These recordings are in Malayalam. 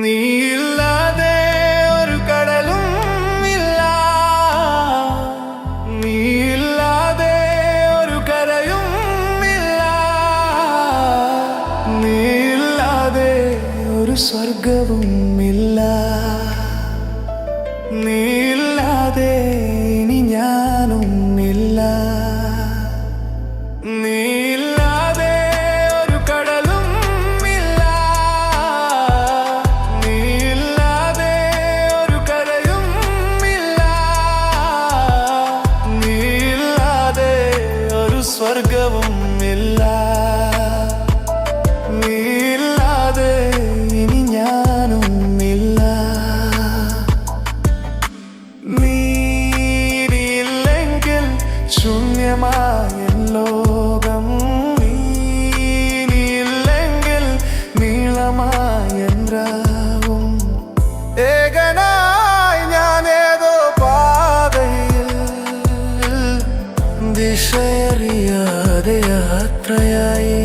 നീയില്ലാതെ ഒരു സ്വർഗവും ഇല്ല. നീല്ലാതെ ഇനി ഞാനും ഇല്ല. ഒരു ഒരു ഒരു സ്വർഗവും ഇല്ല. ദിശയറിയാതെ യാത്രയായി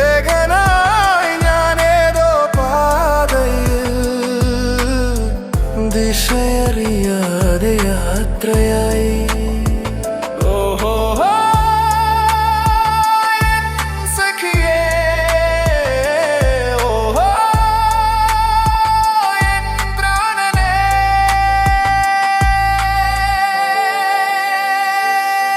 ഏകനായി ഞാൻ ഏതോ പാതയിൽ ദിശയറിയാതെ യാത്രയായി.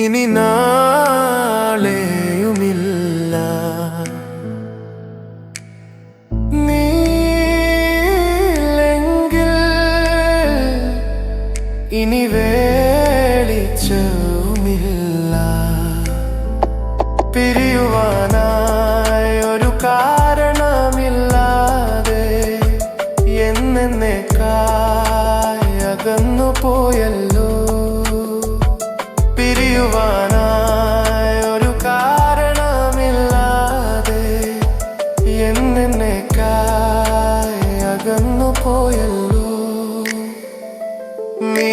ഇനി നാളെയുമില്ല. നീല്ലെങ്കിൽ ഇനി വേളിച്ചവുമില്ല. പിരിയുവാനാ പിരിയുവാനായ ഒരു കാരണമില്ലാതെ എന്നെക്കായി അകന്നു പോയല്ലോ നീ